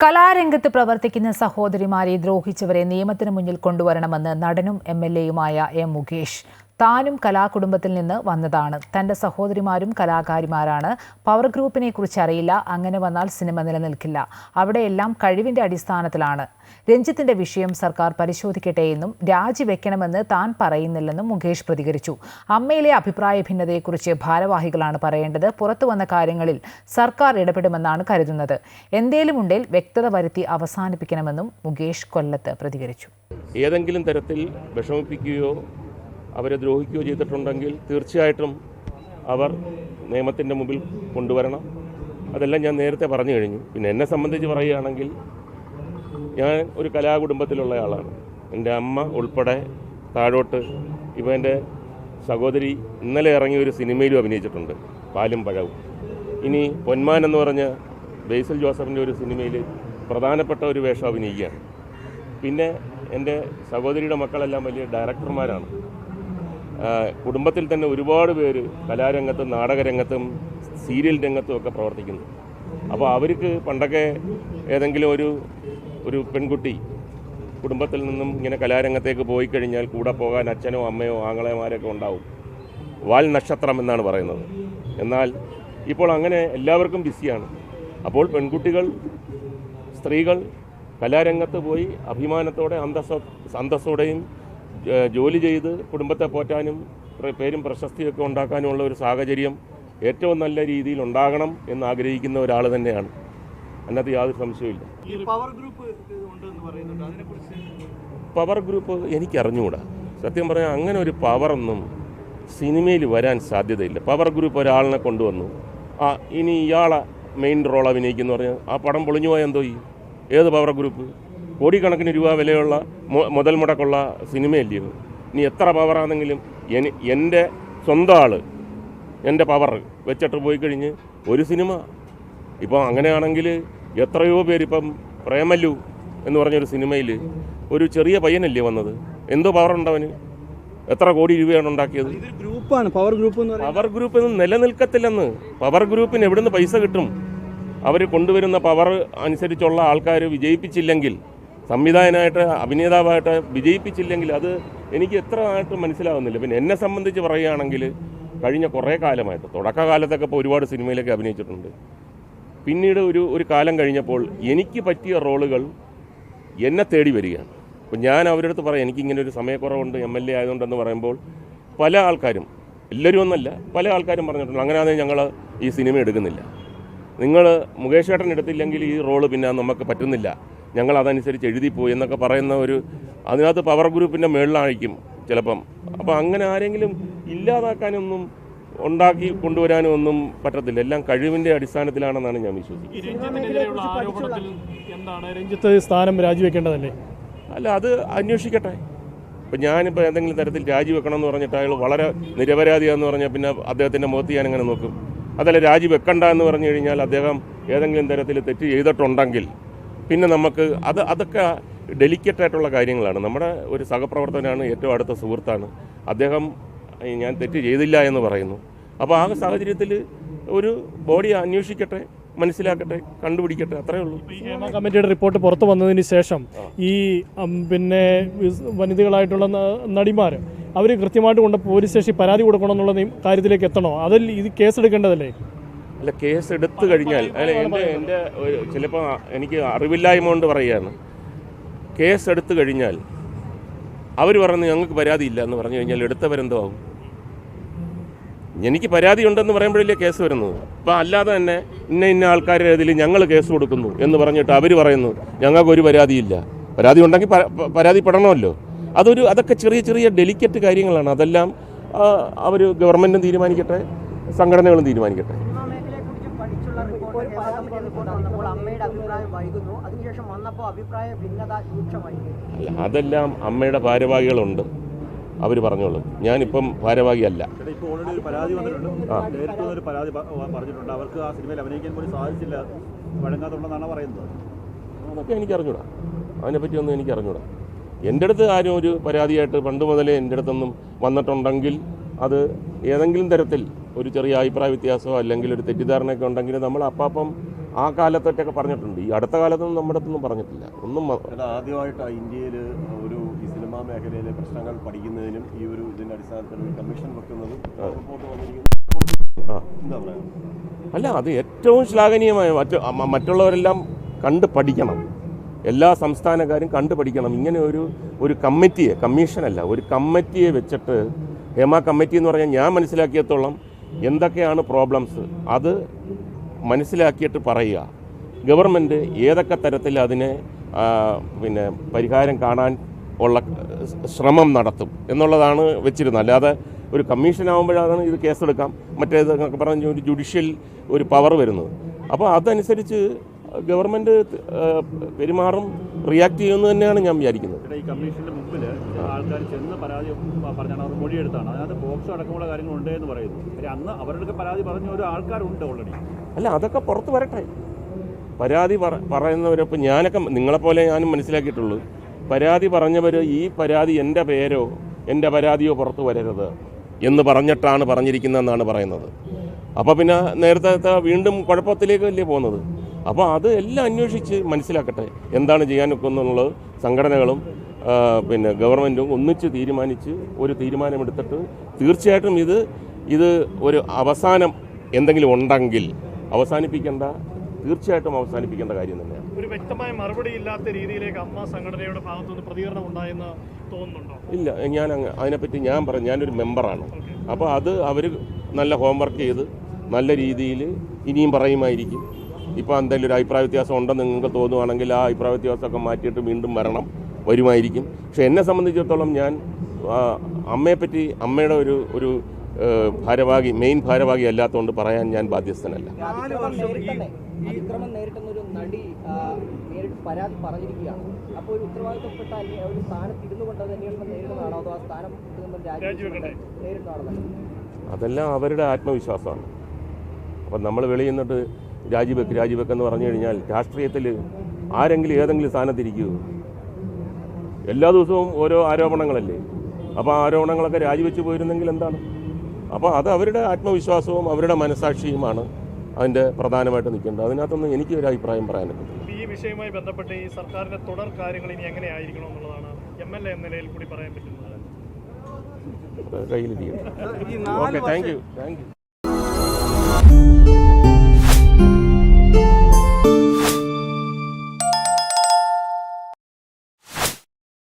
കലാരംഗത്ത് പ്രവർത്തിക്കുന്ന സഹോദരിമാരെ ദ്രോഹിച്ചവരെ നിയമത്തിന് മുന്നിൽ കൊണ്ടുവരണമെന്ന് നടനും എം എൽ എയുമായ എം മുകേഷ് താനും കലാകുടുംബത്തിൽ നിന്ന് വന്നതാണ്. തന്റെ സഹോദരിമാരും കലാകാരിമാരാണ്. പവർ ഗ്രൂപ്പിനെ കുറിച്ച് അറിയില്ല. അങ്ങനെ വന്നാൽ സിനിമ നിലനിൽക്കില്ല. അവിടെയെല്ലാം കഴിവിന്റെ അടിസ്ഥാനത്തിലാണ്. രഞ്ജിത്തിന്റെ വിഷയം സർക്കാർ പരിശോധിക്കട്ടെ എന്നും രാജിവെക്കണമെന്ന് താൻ പറയുന്നില്ലെന്നും മുകേഷ് പ്രതികരിച്ചു. അമ്മയിലെ അഭിപ്രായ ഭിന്നതയെക്കുറിച്ച് ഭാരവാഹികളാണ് പറയേണ്ടത്. പുറത്തു വന്ന കാര്യങ്ങളിൽ സർക്കാർ ഇടപെടുമെന്നാണ് കരുതുന്നത്. എന്തേലും ഉണ്ടേൽ വ്യക്തത വരുത്തി അവസാനിപ്പിക്കണമെന്നും മുകേഷ് കൊല്ലത്ത് പ്രതികരിച്ചു. ഏതെങ്കിലും തരത്തിൽ വിഷമിപ്പിക്കുകയോ അവരെ ദ്രോഹിക്കുകയോ ചെയ്തിട്ടുണ്ടെങ്കിൽ തീർച്ചയായിട്ടും അവർ നിയമത്തിന്റെ മുമ്പിൽ കൊണ്ടുവരണം. അതെല്ലാം ഞാൻ നേരത്തെ പറഞ്ഞു കഴിഞ്ഞു. പിന്നെ എന്നെ സംബന്ധിച്ച് പറയുകയാണെങ്കിൽ ഞാൻ ഒരു കലാകുടുംബത്തിലുള്ള ആളാണ്. എന്റെ അമ്മ ഉൾപ്പെടെ താഴോട്ട് ഇപ്പോൾ എന്റെ സഹോദരി ഇന്നലെ ഇറങ്ങിയ ഒരു സിനിമയിലും അഭിനയിച്ചിട്ടുണ്ട് പാലും പഴവും. ഇനി പൊന്മാൻ എന്ന് പറഞ്ഞ ബേസിൽ ജോസഫിന്റെ ഒരു സിനിമയിൽ പ്രധാനപ്പെട്ട ഒരു വേഷം അഭിനയിക്കുകയാണ്. പിന്നെ എന്റെ സഹോദരിയുടെ മക്കളെല്ലാം വലിയ ഡയറക്ടർമാരാണ്. കുടുംബത്തിൽ തന്നെ ഒരുപാട് പേര് കലാരംഗത്തും നാടകരംഗത്തും സീരിയൽ രംഗത്തും ഒക്കെ പ്രവർത്തിക്കുന്നു. അപ്പോൾ അവർക്ക് പണ്ടൊക്കെ ഏതെങ്കിലും ഒരു ഒരു പെൺകുട്ടി കുടുംബത്തിൽ നിന്നും ഇങ്ങനെ കലാരംഗത്തേക്ക് പോയി കഴിഞ്ഞാൽ കൂടെ പോകാൻ അച്ഛനോ അമ്മയോ ആങ്ങളെമാരൊക്കെ ഉണ്ടാവും. വാൽ നക്ഷത്രം എന്നാണ് പറയുന്നത്. എന്നാൽ ഇപ്പോൾ അങ്ങനെ എല്ലാവർക്കും ബിസിയാണ്. അപ്പോൾ പെൺകുട്ടികൾ സ്ത്രീകൾ കലാരംഗത്ത് പോയി അഭിമാനത്തോടെ അന്തസ്സ അന്തസ്സോടെയും ജോലി ചെയ്ത് കുടുംബത്തെ പോറ്റാനും പേരും പ്രശസ്തിയൊക്കെ ഉണ്ടാക്കാനുമുള്ള ഒരു സാഹചര്യം ഏറ്റവും നല്ല രീതിയിൽ ഉണ്ടാകണം എന്ന് ആഗ്രഹിക്കുന്ന ഒരാൾ തന്നെയാണ്. അതിനകത്ത് യാതൊരു സംശയമില്ല പവർ ഗ്രൂപ്പ് എനിക്കറിഞ്ഞുകൂടാ സത്യം പറഞ്ഞാൽ അങ്ങനെ ഒരു പവറൊന്നും സിനിമയിൽ വരാൻ സാധ്യതയില്ല. പവർ ഗ്രൂപ്പ് ഒരാളിനെ കൊണ്ടുവന്നു. ആ ഇനി ഇയാളെ മെയിൻ റോൾ അഭിനയിക്കുന്നു പറഞ്ഞാൽ ആ പടം പൊളിഞ്ഞു പോയാൽ എന്തോ ഈ ഏത് പവർ ഗ്രൂപ്പ് കോടിക്കണക്കിന് രൂപ വിലയുള്ള മുതൽ മുടക്കുള്ള സിനിമയല്ലേ ഇനി എത്ര പവറാണെങ്കിലും എന്റെ സ്വന്തം ആൾ എന്റെ പവർ വെച്ചിട്ട് പോയി കഴിഞ്ഞ് ഒരു സിനിമ. ഇപ്പോൾ അങ്ങനെയാണെങ്കിൽ എത്രയോ പേര് ഇപ്പം പ്രേമല്ലു എന്ന് പറഞ്ഞൊരു സിനിമയിൽ ഒരു ചെറിയ പയ്യനല്ലേ വന്നത്? എന്തോ പവർ ഉണ്ടവന് എത്ര കോടി രൂപയാണ് ഉണ്ടാക്കിയത്? ഗ്രൂപ്പാണ്. പവർ ഗ്രൂപ്പ് പവർ ഗ്രൂപ്പ് ഇന്ന് നിലനിൽക്കത്തില്ലെന്ന്. പവർ ഗ്രൂപ്പിന് എവിടുന്ന് പൈസ കിട്ടും? അവർ കൊണ്ടുവരുന്ന പവർ അനുസരിച്ചുള്ള ആൾക്കാർ വിജയിപ്പിച്ചില്ലെങ്കിൽ സംവിധായകനായിട്ട് അഭിനേതാവായിട്ട് വിജയിപ്പിച്ചില്ലെങ്കിൽ അത് എനിക്ക് എത്ര ആയിട്ട് മനസ്സിലാവുന്നില്ല. പിന്നെ എന്നെ സംബന്ധിച്ച് പറയുകയാണെങ്കിൽ കഴിഞ്ഞ കുറേ കാലമായിട്ട് തുടക്കകാലത്തൊക്കെ ഇപ്പോൾ ഒരുപാട് സിനിമയിലൊക്കെ അഭിനയിച്ചിട്ടുണ്ട്. പിന്നീട് ഒരു ഒരു കാലം കഴിഞ്ഞപ്പോൾ എനിക്ക് പറ്റിയ റോളുകൾ എന്നെ തേടി വരികയാണ്. അപ്പോൾ ഞാൻ അവരുടെ അടുത്ത് പറയാം എനിക്കിങ്ങനെ ഒരു സമയക്കുറവുണ്ട് എം എൽ എ ആയതുകൊണ്ടെന്ന് പറയുമ്പോൾ പല ആൾക്കാരും എല്ലാവരും ഒന്നല്ല പല ആൾക്കാരും പറഞ്ഞിട്ടുണ്ട് അങ്ങനെയാണെങ്കിൽ ഞങ്ങൾ ഈ സിനിമ എടുക്കുന്നില്ല. നിങ്ങൾ മുകേഷ് ഏട്ടൻ എടുത്തില്ലെങ്കിൽ ഈ റോൾ പിന്നെ നമുക്ക് പറ്റുന്നില്ല. ഞങ്ങൾ അതനുസരിച്ച് എഴുതിപ്പോയി എന്നൊക്കെ പറയുന്ന ഒരു അതിനകത്ത് പവർ ഗ്രൂപ്പിന്റെ മേളിലായിരിക്കും ചിലപ്പം. അപ്പോൾ അങ്ങനെ ആരെങ്കിലും ഇല്ലാതാക്കാനൊന്നും ഉണ്ടാക്കി കൊണ്ടുവരാനും ഒന്നും പറ്റത്തില്ല. എല്ലാം കഴിവിന്റെ അടിസ്ഥാനത്തിലാണെന്നാണ് ഞാൻ വിശ്വസിക്കുന്നത്. രഞ്ജിത്ത് സ്ഥാനം രാജിവെക്കേണ്ടതല്ലേ? അല്ല അത് അന്വേഷിക്കട്ടെ. ഇപ്പം ഞാനിപ്പോൾ എന്തെങ്കിലും തരത്തിൽ രാജിവെക്കണമെന്ന് പറഞ്ഞിട്ട് അയാൾ വളരെ നിരപരാധിയാന്ന് പറഞ്ഞാൽ പിന്നെ അദ്ദേഹത്തിന്റെ മുഖത്ത് ഞാൻ എങ്ങനെ നോക്കും? അതല്ല രാജിവെക്കണ്ട എന്ന് പറഞ്ഞു കഴിഞ്ഞാൽ അദ്ദേഹം ഏതെങ്കിലും തരത്തിൽ തെറ്റ് ചെയ്തിട്ടുണ്ടെങ്കിൽ പിന്നെ നമുക്ക് അത് അതൊക്കെ ഡെലിക്കറ്റ് ആയിട്ടുള്ള കാര്യങ്ങളാണ്. നമ്മുടെ ഒരു സഹപ്രവർത്തകനാണ് ഏറ്റവും അടുത്ത സുഹൃത്താണ്. അദ്ദേഹം ഞാൻ തെറ്റ് ചെയ്തില്ല എന്ന് പറയുന്നു. അപ്പോൾ ആ സാഹചര്യത്തിൽ ഒരു ബോഡി അന്വേഷിക്കട്ടെ മനസ്സിലാക്കട്ടെ കണ്ടുപിടിക്കട്ടെ അത്രേ ഉള്ളൂ. ഹേമ കമ്മിറ്റിയുടെ റിപ്പോർട്ട് പുറത്തു വന്നതിന് ശേഷം ഈ പിന്നെ വനിതകളായിട്ടുള്ള നടിമാർ അവർ കൃത്യമായിട്ട് കൊണ്ട് പോലീസ് സ്റ്റേഷനിൽ പരാതി കൊടുക്കണം എന്നുള്ള കാര്യത്തിലേക്ക് എത്തണോ? അതിൽ ഇത് കേസെടുക്കേണ്ടതല്ലേ? അല്ല കേസ് എടുത്തു കഴിഞ്ഞാൽ അല്ല എന്റെ എന്റെ ചിലപ്പോൾ എനിക്ക് അറിവില്ലായ്മ കൊണ്ട് പറയുകയാണ്. കേസ് എടുത്തു കഴിഞ്ഞാൽ അവർ പറഞ്ഞു ഞങ്ങൾക്ക് പരാതിയില്ല എന്ന് പറഞ്ഞു കഴിഞ്ഞാൽ എടുത്തവരെന്തോ ആവും? എനിക്ക് പരാതി ഉണ്ടെന്ന് പറയുമ്പോഴല്ലേ കേസ് വരുന്നത്. അപ്പം അല്ലാതെ തന്നെ ഇന്ന ഇന്ന ആൾക്കാരുടെ ഇതിൽ ഞങ്ങൾ കേസ് കൊടുക്കുന്നു എന്ന് പറഞ്ഞിട്ട് അവർ പറയുന്നു ഞങ്ങൾക്ക് ഒരു പരാതിയില്ല. പരാതി ഉണ്ടെങ്കിൽ പരാതിപ്പെടണമല്ലോ അതൊരു അതൊക്കെ ചെറിയ ചെറിയ ഡെലിക്കറ്റ് കാര്യങ്ങളാണ്. അതെല്ലാം അവർ ഗവൺമെന്റും തീരുമാനിക്കട്ടെ സംഘടനകളും തീരുമാനിക്കട്ടെ. കമ്മിറ്റി റിപ്പോർട്ട് വന്നപ്പോൾ അമ്മയുടെ അഭിപ്രായം വൈകുന്നു. അതിനുശേഷം വന്നപ്പോൾ അഭിപ്രായ ഭിന്നത രൂക്ഷമായി അതെല്ലാം അമ്മയുടെ ഭാരവാഹികളുണ്ട്. അവർ പറഞ്ഞോളൂ. ഞാനിപ്പം ഭാരവാഹിയല്ല. ചേട്ടാ ഇപ്പോൾ ഓൾറെഡി ഒരു പരാതി വന്നിട്ടുണ്ട്. നേരിട്ട് ഒരു പരാതി പറഞ്ഞിട്ടുണ്ട്. അവർക്ക് ആ സിനിമയിൽ അഭിനയിക്കാൻ പോലും സാധിച്ചില്ല. വഴങ്ങാത്തുള്ളതാണ് പറയുന്നത്. അതൊക്കെ എനിക്ക് അറിഞ്ഞൂടാ അതിനെപ്പറ്റിയൊന്നും എനിക്ക് അറിഞ്ഞൂടാ എന്റെ അടുത്ത് ആരും ഒരു പരാതിയായിട്ട് പണ്ട് മുതലേ എന്റെ അടുത്തൊന്നും വന്നിട്ടുണ്ടെങ്കിൽ അത് ഏതെങ്കിലും തരത്തിൽ ഒരു ചെറിയ അഭിപ്രായ വ്യത്യാസമോ അല്ലെങ്കിൽ ഒരു തെറ്റിദ്ധാരണയൊക്കെ ഉണ്ടെങ്കിൽ നമ്മൾ അപ്പാപ്പം ആ കാലത്തൊറ്റൊക്കെ പറഞ്ഞിട്ടുണ്ട്. ഈ അടുത്ത കാലത്തൊന്നും നമ്മുടെ അടുത്തൊന്നും പറഞ്ഞിട്ടില്ല. ഒന്നും ആദ്യമായിട്ടാണ് ഇന്ത്യയിൽ ഒരു ഈ സിനിമാ മേഖലയിലെ പ്രശ്നങ്ങൾ പഠിക്കുന്നതിനും ഈ ഒരു ഇതിന്റെ അടിസ്ഥാനത്തിൽ കമ്മീഷൻ വെക്കുന്നതും അല്ല അത് ഏറ്റവും ശ്ലാഘനീയമായ മറ്റ് മറ്റുള്ളവരെല്ലാം കണ്ട് പഠിക്കണം. എല്ലാ സംസ്ഥാനക്കാരും കണ്ടു പഠിക്കണം. ഇങ്ങനെ ഒരു ഒരു കമ്മിറ്റിയെ കമ്മീഷനല്ല ഒരു കമ്മിറ്റിയെ വെച്ചിട്ട് ഹേമ കമ്മിറ്റി എന്ന് പറഞ്ഞാൽ ഞാൻ മനസ്സിലാക്കിയത്തോളം എന്തൊക്കെയാണ് പ്രോബ്ലംസ് അത് മനസ്സിലാക്കിയിട്ട് പറയുക. ഗവൺമെന്റ് ഏതൊക്കെ തരത്തിൽ അതിനെ പിന്നെ പരിഹാരം കാണാൻ ഉള്ള ശ്രമം നടത്തും എന്നുള്ളതാണ് വെച്ചിരുന്നത്. അല്ലാതെ ഒരു കമ്മീഷൻ ആകുമ്പോഴാണ് ഇത് കേസെടുക്കാം മറ്റേത് എന്നൊക്കെ പറഞ്ഞ ഒരു ജുഡീഷ്യൽ ഒരു പവർ വരുന്നത്. അപ്പോൾ അതനുസരിച്ച് ഗവൺമെന്റ് പെരുമാറും റിയാക്ട് ചെയ്യുമെന്ന് തന്നെയാണ് ഞാൻ വിചാരിക്കുന്നത്. ഈ കമ്മീഷന്റെ മുമ്പിൽ ആൾക്കാർ ചെന്ന് പരാതി പറഞ്ഞാണ് അവർ മൊഴിയെടുത്താണ്. അതിനകത്ത് ബോക്സ് അടക്കമുള്ള കാര്യങ്ങളുണ്ട് എന്ന് പറയുന്നു. അന്ന് അവരുടെ പരാതി പറഞ്ഞ ഒരു ആൾക്കാരുണ്ട് ഓൾറെഡി അല്ല അതൊക്കെ പുറത്ത് വരട്ടെ. പരാതി പറ പറയുന്നവരപ്പോൾ ഞാനൊക്കെ നിങ്ങളെപ്പോലെ ഞാനും മനസ്സിലാക്കിയിട്ടുള്ളൂ. പരാതി പറഞ്ഞവർ ഈ പരാതി എന്റെ പേരോ എന്റെ പരാതിയോ പുറത്ത് വരരുത് എന്ന് പറഞ്ഞിട്ടാണ് പറഞ്ഞിരിക്കുന്നതെന്നാണ് പറയുന്നത്. അപ്പോൾ പിന്നെ നേരത്തെ വീണ്ടും കുഴപ്പത്തിലേക്ക് കുഴപ്പത്തിലേക്കല്ലേ പോകുന്നത്? അപ്പോൾ അത് എല്ലാം അന്വേഷിച്ച് മനസ്സിലാക്കട്ടെ എന്താണ് ചെയ്യാൻ ഒക്കുന്നുള്ളത് സംഘടനകളും പിന്നെ ഗവൺമെന്റും ഒന്നിച്ച് തീരുമാനിച്ച് ഒരു തീരുമാനമെടുത്തിട്ട് തീർച്ചയായിട്ടും ഇത് ഇത് ഒരു അവസാനം എന്തെങ്കിലും ഉണ്ടെങ്കിൽ അവസാനിപ്പിക്കേണ്ട തീർച്ചയായിട്ടും അവസാനിപ്പിക്കേണ്ട കാര്യം തന്നെയാണ്. ഒരു വ്യക്തമായ മറുപടി ഇല്ലാത്ത രീതിയിലേക്ക് അമ്മ സംഘടനയുടെ ഭാഗത്തുനിന്ന് പ്രതികരണം ഉണ്ടായെന്ന് തോന്നുന്നുണ്ടോ? ഇല്ല ഞാൻ അങ്ങ് അതിനെപ്പറ്റി ഞാൻ പറഞ്ഞു ഞാനൊരു മെമ്പറാണ്. അപ്പോൾ അത് അവർ നല്ല ഹോംവർക്ക് ചെയ്ത് നല്ല രീതിയിൽ ഇനിയും പറയുമായിരിക്കും. ഇപ്പോൾ എന്തെങ്കിലും ഒരു അഭിപ്രായ വ്യത്യാസം ഉണ്ടെന്ന് നിങ്ങൾക്ക് തോന്നുവാണെങ്കിൽ ആ അഭിപ്രായ വ്യത്യാസമൊക്കെ മാറ്റിയിട്ട് വീണ്ടും വരണം വരുമായിരിക്കും. പക്ഷെ എന്നെ സംബന്ധിച്ചിടത്തോളം ഞാൻ അമ്മയെപ്പറ്റി അമ്മയുടെ ഒരു ഒരു ഭാരവാഹി മെയിൻ ഭാരവാഹി അല്ലാത്തതുകൊണ്ട് പറയാൻ ഞാൻ ബാധ്യസ്ഥനല്ല. അതിക്രമം നേരിട്ടെന്നേ ഒരു നടി ആ, നേരിട്ട് പരാതി പറഞ്ഞിരിക്കുകയാണ്. അപ്പോൾ ഒരു ഉത്തരവാദിത്തപ്പെട്ട ഒരു സ്ഥാനത്ത് ഇരുന്നു കൊണ്ട് അത് അന്വേഷണം നേരിടുന്നതാണോ? അതോ ആ സ്ഥാനം നേരിടുന്നതാണോ? അതെല്ലാം അവരുടെ ആത്മവിശ്വാസമാണ്. അപ്പം നമ്മൾ വെളിയിൽ നിന്നിട്ട് രാജിവെക്ക് രാജിവെക്കെന്ന് പറഞ്ഞു കഴിഞ്ഞാൽ രാഷ്ട്രീയത്തിൽ ആരെങ്കിലും ഏതെങ്കിലും സ്ഥാനത്തിരിക്കുമോ എല്ലാ ദിവസവും ഓരോ ആരോപണങ്ങളല്ലേ? അപ്പോൾ ആ ആരോപണങ്ങളൊക്കെ രാജിവെച്ച് പോയിരുന്നെങ്കിൽ എന്താണ്? അപ്പോൾ അത് അവരുടെ ആത്മവിശ്വാസവും അവരുടെ മനസാക്ഷിയുമാണ് അതിന്റെ പ്രധാനമായിട്ട് നിൽക്കേണ്ടത്. അതിനകത്തൊന്നും എനിക്ക് ഒരു അഭിപ്രായം പറയാനൊക്കെ ഈ വിഷയവുമായി ബന്ധപ്പെട്ട് ഈ സർക്കാരിന്റെ തുടർ കാര്യങ്ങൾ ഇനി എങ്ങനെയായിരിക്കണം എന്നുള്ളതാണ് എം എൽ എ എന്ന നിലയിൽ കൂടി പറയാൻ പറ്റുന്നത്. കയ്യിലിരിക്കുന്നത് okay thank you thank you